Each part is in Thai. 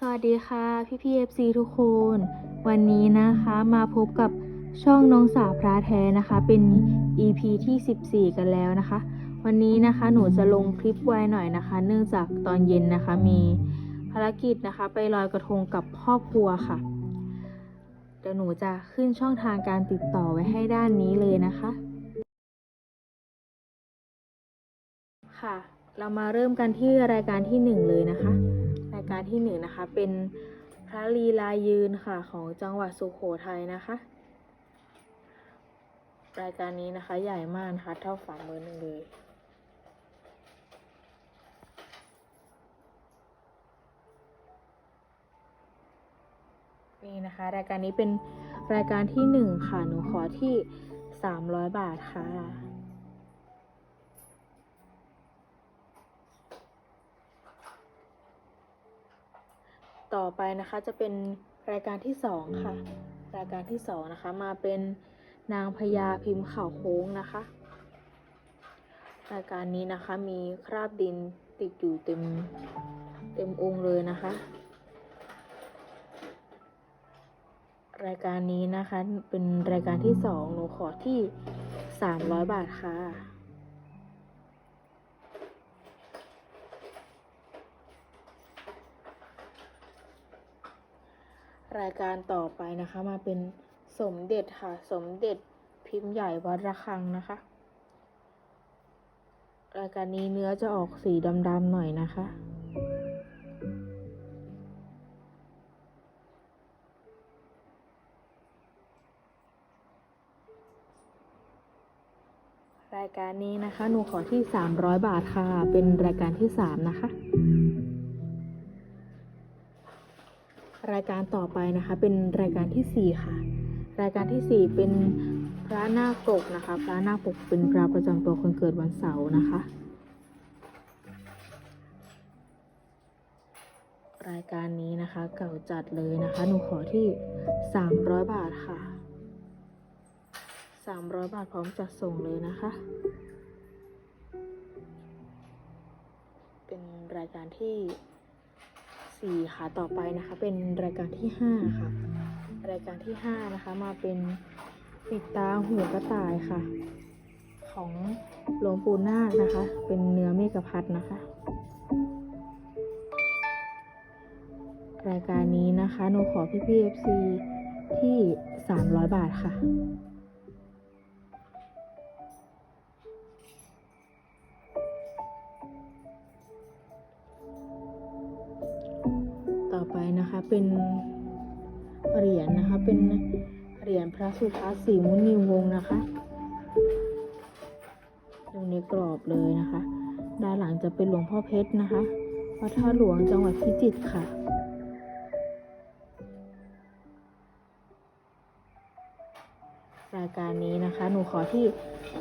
สวัสดีค่ะพี่พีเอฟซีทุกคน วันนี้นะคะมาพบกับช่องน้องสาวพระแท้นะคะ เป็น EP ที่ 14 กันแล้วนะคะ วันนี้นะคะหนูจะลงคลิปไว้หน่อยนะคะ เนื่องจากตอนเย็นนะคะมีภารกิจนะคะ ไปลอยกระทงกับครอบครัวค่ะเดี๋ยวหนูจะขึ้นช่องทางการติดต่อไว้ให้ด้านนี้เลยนะคะ ค่ะ เรามาเริ่มกันที่รายการที่หนึ่งเลยนะคะ การที่หนึ่งนะคะ เป็นพระลีลายืนค่ะของจังหวัดสุโขทัยนะคะ รายการนี้นะคะใหญ่มากนะคะเท่าฝ่ามือหนึ่งเลยนี่นะคะ รายการนี้เป็นรายการที่หนึ่งค่ะ หนูขอที่สามร้อยบาทค่ะ ต่อไปนะคะจะเป็นรายการที่สองค่ะ รายการที่สองนะคะมาเป็นนางพญาพิมพ์ข่าวโค้งนะคะ รายการนี้นะคะมีคราบดินติดอยู่เต็มเต็มองค์เลยนะคะ รายการนี้นะคะเป็นรายการที่สองหนูขอที่สามร้อยบาทค่ะ รายการต่อไปนะคะมาเป็นสมเด็จค่ะ สมเด็จพิมพ์ใหญ่วัดระฆังนะคะ รายการนี้เนื้อจะออกสีดำๆหน่อยนะคะรายการนี้นะคะ หนูขอที่ 300 บาทค่ะ เป็นรายการที่ 3 นะคะ รายการต่อไปนะคะ เป็นรายการที่ 4 ค่ะ รายการที่ 4 เป็นพระนาคปกนะคะ พระนาคปกเป็นพระประจำตัวคนเกิดวันเสาร์นะคะ รายการนี้นะคะเก่าจัดเลยนะคะ หนูขอที่ 300 บาทค่ะ 300 บาทพร้อมจัดส่งเลยนะคะ เป็นรายการที่ 4 ค่ะ ต่อไปนะคะ เป็นรายการที่ 5 ค่ะ รายการที่ 5 นะคะ มาเป็นปิดตาหูกระต่ายค่ะ ของหลวงปู่นาคนะคะ เป็นเนื้อเมกพัดนะคะ รายการนี้นะคะหนูขอพี่พี่ FC ที่ 300 บาทค่ะ นะคะ เป็นเหรียญนะคะ เป็นเหรียญพระสุทัศน์ศรีมุนีวงศ์นะคะตรงนี้กรอบเลยนะคะ ด้านหลังจะเป็นหลวงพ่อเพชรนะคะวัดท่าหลวงจังหวัดพิจิตรค่ะรายการนี้นะคะ หนูขอที่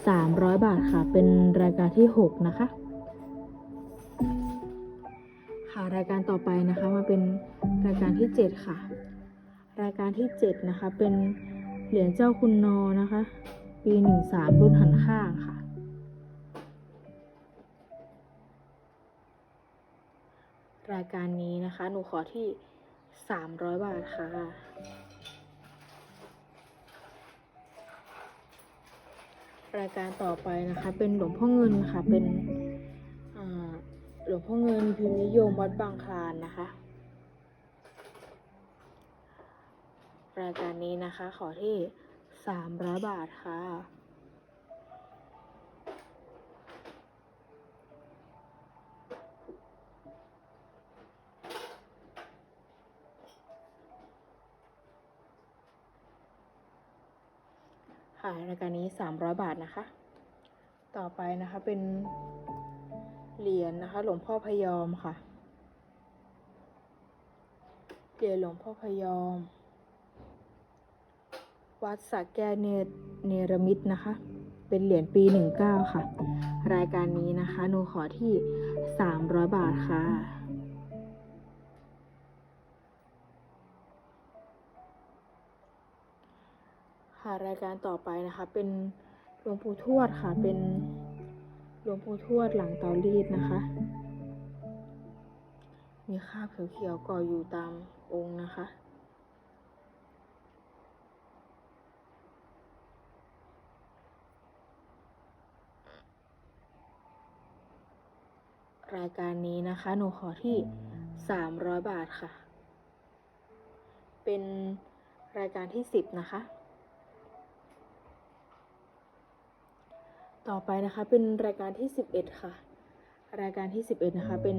300 บาทค่ะ เป็นรายการที่ 6 นะคะ ค่ะรายการต่อไปนะคะมาเป็นรายการที่ 7 ค่ะ รายการที่ 7 นะคะ เป็นเหรียญเจ้าคุณนอนะคะ ปี13รุ่นหันข้างค่ะ รายการนี้นะคะ หนูขอที่ 300 บาทค่ะรายการต่อไปนะคะ เป็นหลวงพ่อเงินค่ะเป็นอ่า หลวงพ่อเงินพิมพ์นิยมวัดบางคลานนะคะ รายการนี้นะคะ ขอที่สามร้อยบาทค่ะค่ะรายการนี้สามร้อยบาทนะคะ ต่อไปนะคะเป็น เหรียญนะคะ หลวงพ่อพยอมค่ะ เหรียญหลวงพ่อพยอม วัดสักแก้วเนรมิตนะคะ เป็นเหรียญปีหนึ่งเก้าค่ะ รายการนี้นะคะหนูขอที่สามร้อยบาทค่ะค่ะรายการต่อไปนะคะ เป็นหลวงปู่ทวดค่ะเป็น ลวงปู่ทวดหลังเตารีดนะคะ มีคราบเขียวๆก่ออยู่ตามองค์นะคะ รายการนี้นะคะ หนูขอที่สามร้อยบาทค่ะ เป็นรายการที่สิบนะคะ ต่อไปนะคะเป็นรายการที่สิบเอ็ดค่ะ รายการที่สิบเอ็ดนะคะ เป็น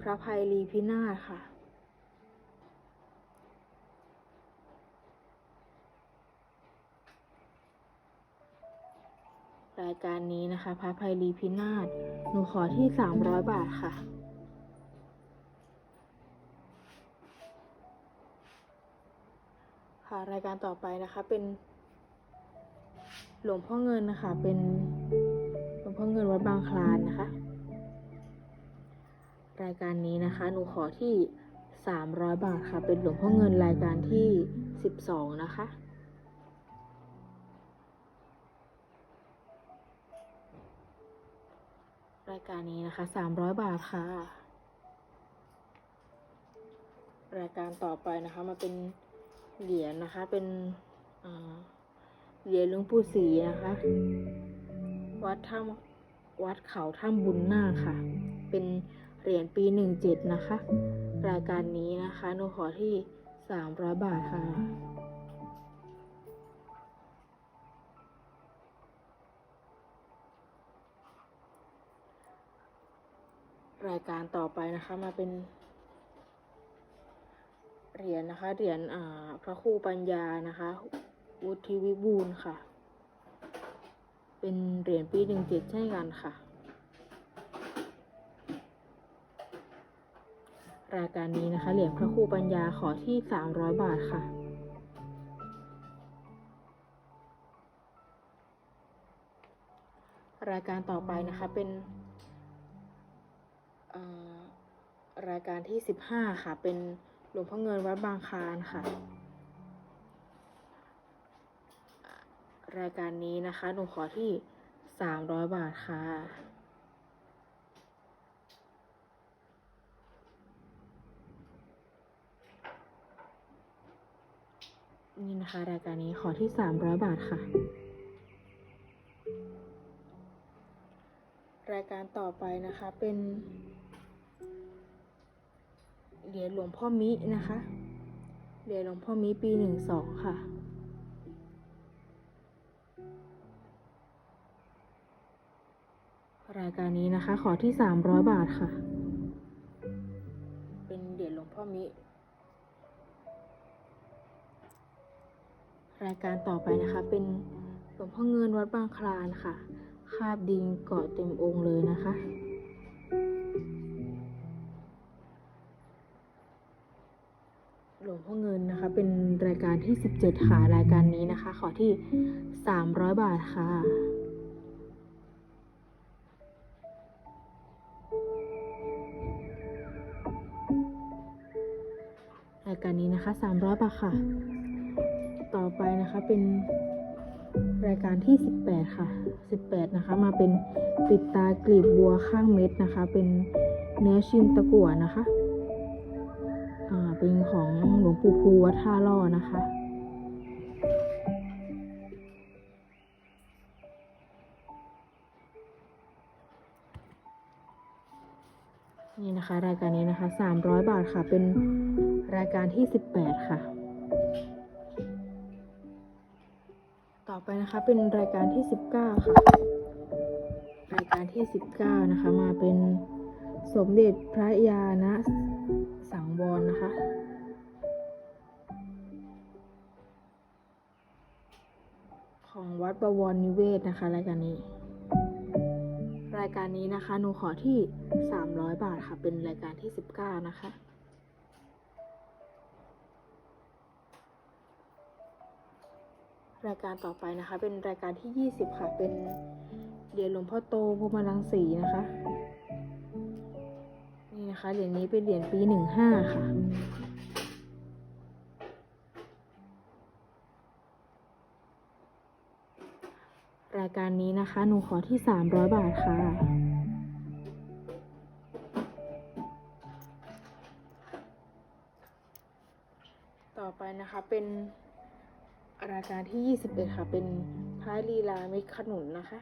พระภัยรีพินาศค่ะ รายการนี้นะคะพระภัยรีพินาศหนูขอที่สามร้อยบาทค่ะค่ะรายการต่อไปนะคะเป็น หลวงพ่อเงินนะคะ เป็นหลวงพ่อเงินวัดบางคลานนะคะ รายการนี้นะคะ หนูขอที่สามร้อยบาทค่ะ เป็นหลวงพ่อเงินรายการที่สิบสองนะคะรายการนี้นะคะสามร้อยบาทค่ะ รายการต่อไปนะคะ มาเป็นเหรียญนะคะ เป็นอ่า เหรียญหลวงปู่ศรีนะคะ วัดถ้ำวัดเขาถ้ำบุญนาคค่ะ เป็นเหรียญปีหนึ่งเจ็ดนะคะ รายการนี้นะคะหนูขอที่สามร้อยบาทค่ะรายการต่อไปนะคะมาเป็น เหรียญนะคะเหรียญพระครูปัญญานะคะ วุฒิวิบูลค่ะ เป็นเหรียญปีหนึ่งเจ็ดเช่นกันค่ะ รายการนี้นะคะเหรียญพระครูปัญญาขอที่สามร้อยบาทค่ะรายการต่อไปนะคะเป็นรายการที่สิบห้าค่ะ เป็นหลวงพ่อเงินวัดบางคลานค่ะ รายการนี้นะคะ หนูขอที่สามร้อยบาทค่ะ นี่นะคะ รายการนี้ขอที่สามร้อยบาทค่ะ รายการต่อไปนะคะเป็นเหรียญหลวงพ่อมินะคะ เหรียญหลวงพ่อมิปีหนึ่งสองค่ะ รายการนี้นะคะ ขอที่สามร้อยบาทค่ะ เป็นเหรียญหลวงพ่อมิ รายการต่อไปนะคะ เป็นหลวงพ่อเงินวัดบางคลานค่ะ คาบดินเกาะเต็มองค์เลยนะคะหลวงพ่อเงินนะคะ เป็นรายการที่ 17 ค่ะ รายการนี้นะคะ ขอที่ 300 บาทค่ะ รายการนี้นะคะ 300 บาทค่ะ ต่อไปนะคะเป็นรายการที่ 18 ค่ะ 18 นะคะ มาเป็นปิดตากลีบบัวข้างเม็ดนะคะ เป็นเนื้อชินตะกั่วนะคะ อ่า เป็นของหลวงปู่ภูวัดท่าล่อนะคะ นะคะ รายการนี้นะคะ 300 บาทค่ะ เป็นรายการที่ 18 ค่ะ ต่อไปนะคะเป็นรายการที่ 19 ค่ะ รายการที่ 19 นะคะ มาเป็นสมเด็จพระยาณสังวรนะคะของวัดประวรนิเวศนะคะรายการนี้ รายการนี้นะคะ หนูขอที่ 300 บาทค่ะ เป็นรายการที่ 19 นะคะ รายการต่อไปนะคะ เป็นรายการที่ 20 ค่ะ เป็นเหรียญหลวงพ่อโตพรหมรังสีนะคะ นี่นะคะ เหรียญนี้เป็นเหรียญปี 15 ค่ะ รายการนี้นะคะ หนูขอที่ 300 บาทค่ะ ต่อไปนะคะเป็นรายการที่ 21 ค่ะ เป็นพายลีลาเม็ดขนุนนะคะ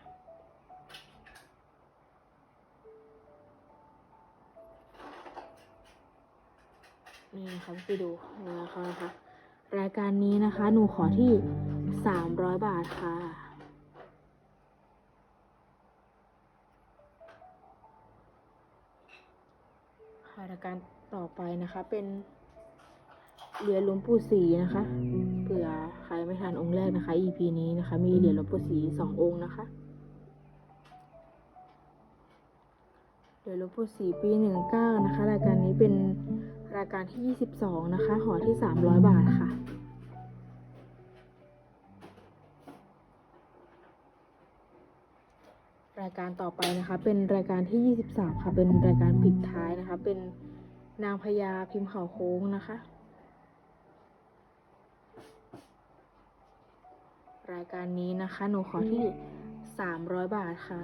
นี่นะคะไปดูนะคะนะคะ รายการนี้นะคะ หนูขอที่ 300 บาทค่ะ ค่ะรายการต่อไปนะคะ เป็นเหรียญหลวงปู่ศรีนะคะ เผื่อใครไม่ทันองค์แรกนะคะ EP นี้นะคะ มีเหรียญหลวงปู่ศรีสององค์นะคะเหรียญหลวงปู่ศรีปีหนึ่งเก้านะคะ รายการนี้เป็นรายการที่ยี่สิบสองนะคะหอที่สามร้อยบาทค่ะ รายการต่อไปนะคะ เป็นรายการที่ 23 ค่ะ เป็นรายการปิดท้ายนะคะ เป็นนางพญาพิมพ์เขาโค้งนะคะ รายการนี้นะคะ หนูขอที่ 300 บาทค่ะ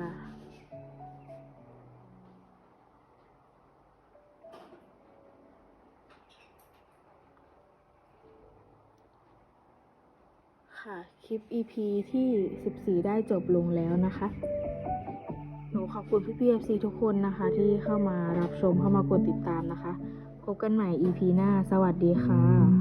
ค่ะ คลิป EP ที่ 14 ได้จบลงแล้วนะคะ หนูขอบคุณพี่พีเอฟซีทุกคนนะคะ ที่เข้ามารับชมเข้ามากดติดตามนะคะ พบกันใหม่ EP หน้า สวัสดีค่ะ